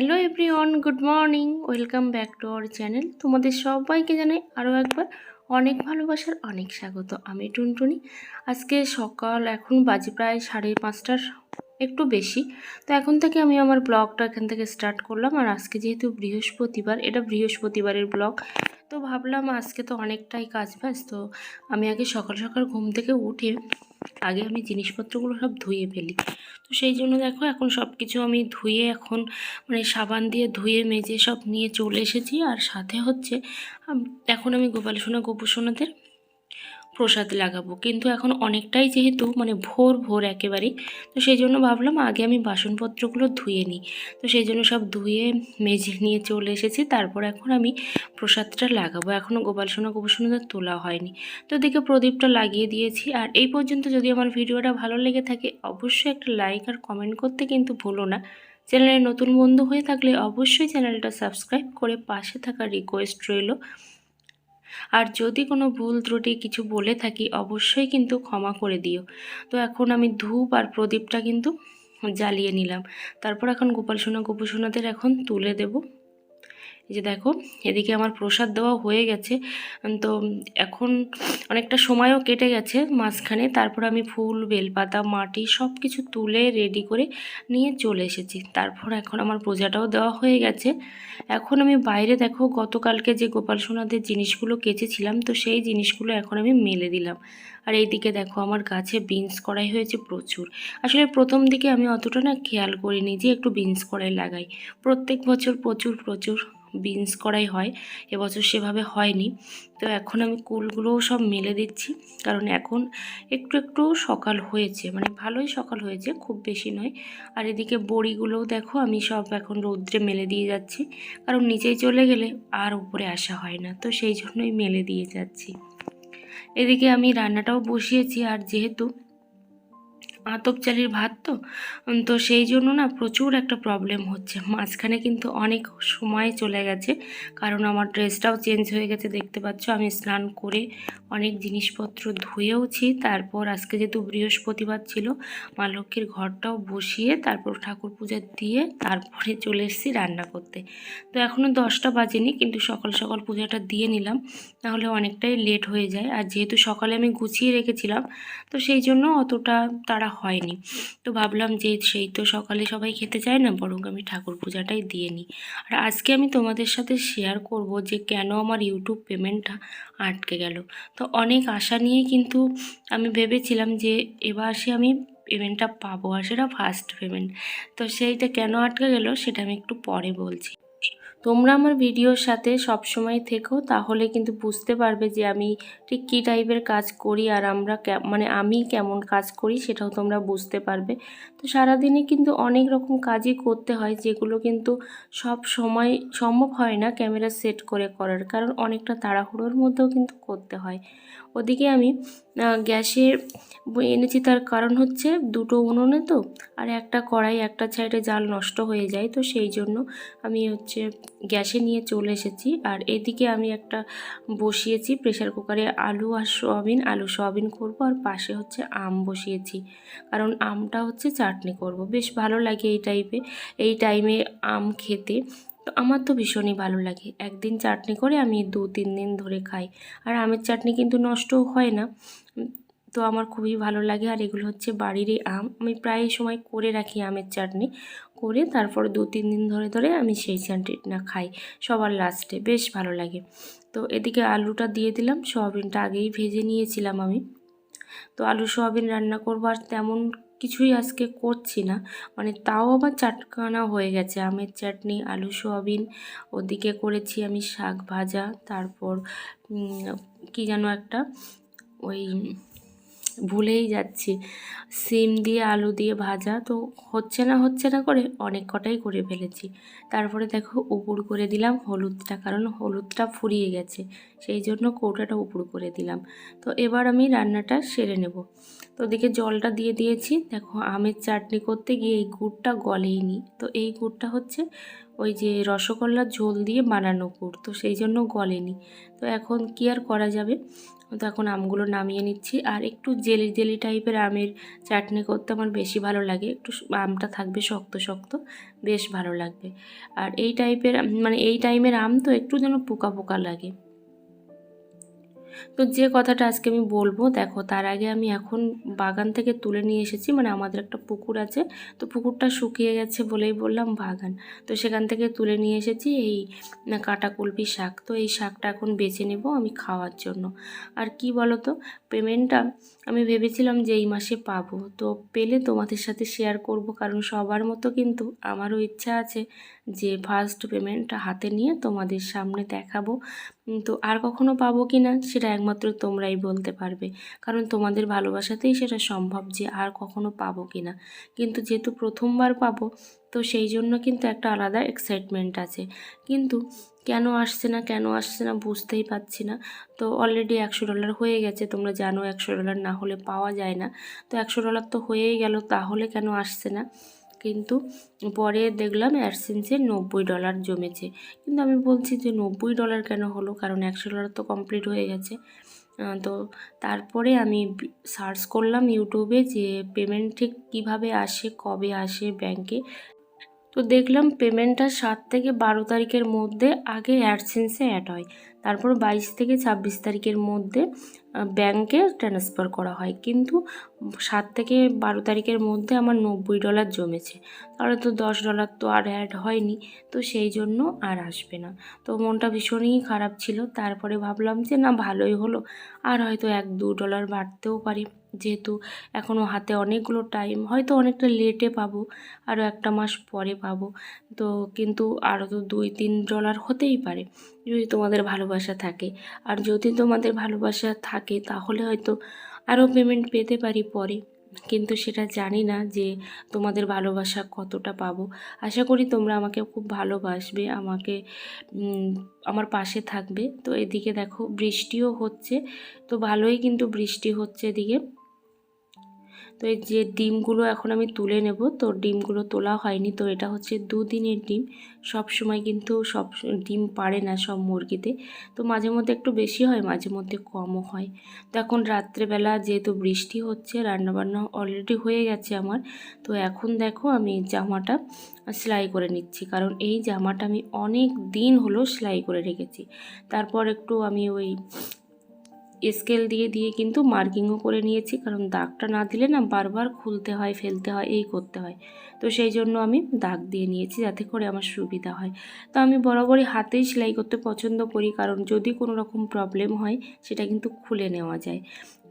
Hello everyone, good morning, welcome back to our channel. তোমাদের সবাইকে জানাই আরও একবার অনেক ভালোবাসার অনেক স্বাগত। আমি টুনটুনি। আজকে সকাল, এখন বাজে প্রায় সাড়ে পাঁচটার, একটু বেশি। তো এখন থেকে আমি আমার ব্লগটা এখান থেকে স্টার্ট করলাম। আর আজকে যেহেতু বৃহস্পতিবার, এটা বৃহস্পতিবারের ব্লগ। তো ভাবলাম আজকে তো অনেকটাই কাজ বাজ তো আমি আগে সকাল সকাল ঘুম থেকে উঠে আগে আমি জিনিসপত্রগুলো সব ধুয়ে ফেলি। তো সেই জন্য দেখো এখন সব কিছু আমি ধুয়ে এখন মানে সাবান দিয়ে ধুয়ে মেজে সব নিয়ে চলে এসেছি। আর সাথে হচ্ছে এখন আমি গোপাল সোনা প্রসাদ লাগাবো। কিন্তু এখন অনেকটাই যেহেতু মানে ভোর ভোর একেবারেই তো সেই জন্য ভাবলাম আগে আমি বাসনপত্রগুলো ধুয়ে নিই। তো সেই জন্য সব ধুয়ে মেজে নিয়ে চলে এসেছি। তারপর এখন আমি প্রসাদটা লাগাবো। এখনও গোপাল সোনা গোপু সোনাদের তোলা হয়নি। তো দেখে প্রদীপটা লাগিয়ে দিয়েছি। আর এই পর্যন্ত যদি আমার ভিডিওটা ভালো লেগে থাকে, অবশ্যই একটা লাইক আর কমেন্ট করতে কিন্তু ভুলো না। চ্যানেলে নতুন বন্ধু হয়ে থাকলে অবশ্যই চ্যানেলটা সাবস্ক্রাইব করে পাশে থাকা রিকোয়েস্ট রইল। আর যদি কোনো ভুল ত্রুটি কিছু বলে থাকি, অবশ্যই কিন্তু ক্ষমা করে দিও। তো এখন আমি ধূপ আর প্রদীপটা কিন্তু জ্বালিয়ে নিলাম। তারপর এখন গোপাল সোনা, গোপু সোনাদের এখন তুলে দেব। এই যে দেখো, এদিকে আমার প্রসাদ দেওয়া হয়ে গেছে। তো এখন অনেকটা সময়ও কেটে গেছে মাঝখানে। তারপর আমি ফুল, বেলপাতা, মাটি সব কিছু তুলে রেডি করে নিয়ে চলে এসেছি। তারপর এখন আমার পূজাটাও দেওয়া হয়ে গেছে। এখন আমি বাইরে দেখো, গতকালকে যে গোপাল সোনাদের জিনিসগুলো কেচেছিলাম, তো সেই জিনিসগুলো এখন আমি মেলে দিলাম। আর এইদিকে দেখো, আমার গাছে বিনস করাই হয়েছে প্রচুর। আসলে প্রথম দিকে আমি অতটা না খেয়াল করিনি যে একটু বিনস করাই লাগাই। প্রত্যেক বছর প্রচুর প্রচুর। বিনস করাই হয়, এবছর সেভাবে হয়নি। তো এখন আমি কুলগুলোও সব মেলে দিচ্ছি, কারণ এখন একটু একটু সকাল হয়েছে মানে ভালোই সকাল হয়েছে, খুব বেশি নয়। আর এদিকে বড়িগুলোও দেখো, আমি সব এখন রৌদ্রে মেলে দিয়ে যাচ্ছি, কারণ নিচেই চলে গেলে আর উপরে আসা হয় না, তো সেই জন্যই মেলে দিয়ে যাচ্ছি। এদিকে আমি রান্নাটাও বসিয়েছি, আর যেহেতু আতপ চালের ভাত তো? তো সেই জন্য না প্রচুর একটা প্রবলেম হচ্ছে। মাঝখানে কিন্তু অনেক সময় চলে গেছে, কারণ আমার ড্রেসটাও চেঞ্জ হয়ে গেছে, দেখতে পাচ্ছ? আমি স্নান করে অনেক জিনিসপত্র ধুয়েওছি, তারপর আজকে যেহেতু বৃহস্পতিবার ছিল, মা লক্ষ্মীর ঘরটাও বসিয়ে তারপর ঠাকুর পূজা দিয়ে তারপরে চলে এসেছি রান্না করতে। তো এখনও দশটা বাজেনি, কিন্তু সকাল সকাল পূজাটা দিয়ে নিলাম, তাহলে অনেকটাই লেট হয়ে যায়। আর যেহেতু সকালে আমি গুছিয়ে রেখেছিলাম, তো সেই জন্য অতটা তাড়া হয়নি। তো ভাবলাম যে সেই তো সকালে সবাই খেতে চায় না, বরং আমি ঠাকুর পূজাটাই দিয়ে নিই। আর আজকে আমি তোমাদের সাথে শেয়ার করব যে কেন আমার ইউটিউব পেমেন্টটা আটকে গেল। তো অনেক আশা নিয়েই কিন্তু আমি ভেবেছিলাম যে এবার সে আমি পেমেন্টটা পাবো, আর সেটা ফার্স্ট পেমেন্ট তো সেইটা কেন আটকে গেল, সেটা আমি একটু পরে বলছি। তোমরা আমার ভিডিওর সাথে সব সময় থেকো তাহলে কিন্তু বুঝতে পারবে যে আমি ঠিক কী টাইপের কাজ করি আর আমরা মানে আমি কেমন কাজ করি সেটাও তোমরা বুঝতে পারবে। তো সারাদিনে কিন্তু অনেক রকম কাজই করতে হয় যেগুলো কিন্তু সব সময় সম্ভব হয় না ক্যামেরা সেট করে করার কারণ অনেকটা তাড়াহুড়োর মধ্যেও কিন্তু করতে হয়। ওদিকে আমি আহ, গ্যাসে এনেছি তার কারণ হচ্ছে দুটো উনুনে তো আর একটা কড়াই একটা সাইডে জাল নষ্ট হয়ে যায় তো সেই জন্য আমি হচ্ছে গ্যাসে নিয়ে চলে এসেছি। আর এদিকে আমি একটা বসিয়েছি প্রেসার কুকারে আলু আর সয়াবিন। আলু সয়াবিন করব আর পাশে হচ্ছে আম বসিয়েছি। কারণ আমটা হচ্ছে চাটনি করব। বেশ ভালো লাগে এই টাইপে এই টাইমে আম খেতে। তো আমার তো ভীষণই ভালো লাগে। একদিন চাটনি করে আমি দু তিন দিন ধরে খাই। আর আমের চাটনি কিন্তু নষ্টও হয় না। তো আমার খুবই ভালো লাগে। আর এগুলো হচ্ছে বাড়িরই আম। আমি প্রায় সময় করে রাখি আমের চাটনি। করে তারপর দু, তিন দিন ধরে ধরে আমি সেই চাটনিটা খাই। সবার লাস্টে বেশ ভালো লাগে। তো এদিকে আলুটা দিয়ে দিলাম। সয়াবিনটা আগেই ভেজে নিয়েছিলাম আমি। তো আলু সয়াবিন রান্না করব আর তেমন কিছুই আজকে করছি না। মানে তাও আমার চাটকানা হয়ে গেছে। আমের চাটনি, আলু সয়াবিন, ওদিকে করেছি আমি শাক ভাজা, তারপর কি যেন একটা ওই ভুলেই যাচ্ছি। সিম দিয়ে আলু দিয়ে ভাজা তো হচ্ছে না হচ্ছে না করে অনেক কটাই করে ফেলেছি। তারপরে দেখো উপর করে দিলাম হলুদটা, কারণ হলুদটা ফুরিয়ে গেছে, সেই জন্য কৌটাটা উপর করে দিলাম। তো এবার আমি রান্নাটা সেরে নেব। তো ওদিকে জলটা দিয়ে দিয়েছি। দেখো আমের চাটনি করতে গিয়ে এই গুড়টা গলেইনি। তো এই গুড়টা হচ্ছে ওই যে রসগোল্লার ঝোল দিয়ে বানানো গুড়, তো সেই জন্য গলেনি। তো এখন কি আর করা যাবে? তো এখন আমগুলো নামিয়ে নিচ্ছি। আর একটু জেলি জেলি টাইপের আমের চাটনি করতে আমার বেশি ভালো লাগে। একটু আমটা থাকবে শক্ত শক্ত, বেশ ভালো লাগবে। আর এই টাইপের মানে এই টাইমের আম তো একটু যেন পোকা পোকা লাগে। তো যে কথাটা আজকে আমি বলব, দেখো তার আগে আমি এখন বাগান থেকে তুলে নিয়ে এসেছি মানে আমাদের একটা পুকুর আছে, তো পুকুরটা শুকিয়ে গেছে বলেই বললাম বাগান। তো সেখান থেকে তুলে নিয়ে এসেছি এই কাটা কুলপি শাক। তো এই শাকটা এখন বেছে নেব আমি খাওয়ার জন্য। আর কি বলো তো পেমেন্টটা আমি ভেবেছিলাম যে এই মাসে পাবো। তো পেলে তোমাদের সাথে শেয়ার করব, কারণ সবার মতো কিন্তু আমারও ইচ্ছা আছে যে ফার্স্ট পেমেন্টটা হাতে নিয়ে তোমাদের সামনে দেখাবো। তো আর কখনো পাবো কি না, সেটা একমাত্র তোমরাই বলতে পারবে। কারণ তোমাদের ভালোবাসাতেই সেটা সম্ভব যে আর কখনো পাবো কি না। কিন্তু যেহেতু প্রথমবার পাবো, তো সেই জন্য কিন্তু একটা আলাদা এক্সাইটমেন্ট আছে। কিন্তু কেন আসছে না, কেন আসছে না বুঝতেই পারছি না। তো অলরেডি একশো ডলার হয়ে গেছে, তোমরা জানো একশো ডলার না হলে পাওয়া যায় না। তো একশো ডলার তো হয়েই গেল, তাহলে কেন আসছে না? কিন্তু পরে দেখলাম অ্যাডসেন্সে নব্বই ডলার জমেছে। কিন্তু আমি বলছি যে নব্বই ডলার কেন হলো? কারণ একশো ডলার তো কমপ্লিট হয়ে গেছে। তো তারপরে আমি সার্চ করলাম ইউটিউবে যে পেমেন্ট ঠিক কীভাবে আসে, কবে আসে ব্যাংকে তো দেখলাম পেমেন্টটা সাত থেকে বারো তারিখের মধ্যে আগে অ্যাডসেন্সে অ্যাড হয়। তারপর বাইশ থেকে ছাব্বিশ তারিখের মধ্যে ব্যাংকে ট্রান্সফার করা হয়। কিন্তু সাত থেকে বারো তারিখের মধ্যে আমার নব্বই ডলার জমেছে। তাহলে তো দশ ডলার তো আর অ্যাড হয়নি, তো সেই জন্য আর আসবে না। তো মনটা ভীষণই খারাপ ছিল। তারপরে ভাবলাম যে না, ভালোই হলো। আর হয়তো এক দু ডলার বাড়তেও পারি। যেহেতু এখনও হাতে অনেকগুলো টাইম হয়তো অনেকটা লেটে পাবো, আরও একটা মাস পরে পাবো। তো কিন্তু আরও তো দুই, তিন ডলার হতেই পারে, যদি তোমাদের ভালোবাসা থাকে। আর যদি তোমাদের ভালোবাসা থাকে, তাহলে হয়তো আরও পেমেন্ট পেতে পারি পরে। কিন্তু সেটা জানি না যে তোমাদের ভালোবাসা কতটা পাবো। আশা করি তোমরা আমাকে খুব ভালোবাসবে, আমাকে আমার পাশে থাকবে। তো এদিকে দেখো বৃষ্টিও হচ্ছে, তো ভালোই কিন্তু বৃষ্টি হচ্ছে এদিকে। তো এই যে ডিমগুলো এখন আমি তুলে নেব, তো ডিমগুলো তোলা হয়নি, তো এটা হচ্ছে দুদিনের ডিম। সব সময় কিন্তু সব ডিম পারে না সব মুরগিতে, তো মাঝে মধ্যে একটু বেশি হয়, মাঝে মধ্যে কমও হয়। তো এখন রাত্রেবেলা যেহেতু বৃষ্টি হচ্ছে, রান্নাবান্না অলরেডি হয়ে গেছে আমার, তো এখন দেখো আমি জামাটা সেলাই করে নিচ্ছি। কারণ এই জামাটা আমি অনেক দিন হলো সেলাই করে রেখেছি। তারপর একটু আমি ওই স্কেল দিয়ে দিয়ে কিন্তু মার্কিংও করে নিয়েছি। কারণ দাগটা না দিলে না বারবার খুলতে হয়, ফেলতে হয়, এই করতে হয়। তো সেই জন্য আমি দাগ দিয়ে নিয়েছি যাতে করে আমার সুবিধা হয়। তো আমি বরাবরই হাতেই সেলাই করতে পছন্দ করি। কারণ যদি কোনো রকম প্রবলেম হয়, সেটা কিন্তু খুলে নেওয়া যায়।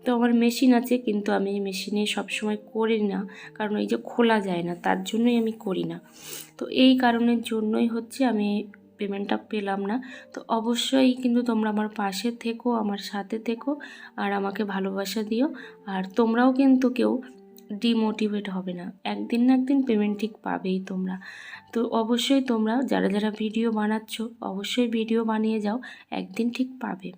তো আমার মেশিন আছে, কিন্তু আমি মেশিনে সবসময় করি না। কারণ এই যে খোলা যায় না, তার জন্যই আমি করি না। তো এই কারণের জন্যই হচ্ছে আমি পেমেন্টটা পেলাম না। তো অবশ্যই কিন্তু তোমরা আমার পাশে থেকো, আমার সাথে থেকো আর আমাকে ভালোবাসা দিও। আর তোমরাও কিন্তু কেউ ডিমোটিভেট হবে না। একদিন না একদিন পেমেন্ট ঠিক পাবেই তোমরা। তো অবশ্যই তোমরা যারা যারা ভিডিও বানাচ্ছ, অবশ্যই ভিডিও বানিয়ে যাও, একদিন ঠিক পাবে।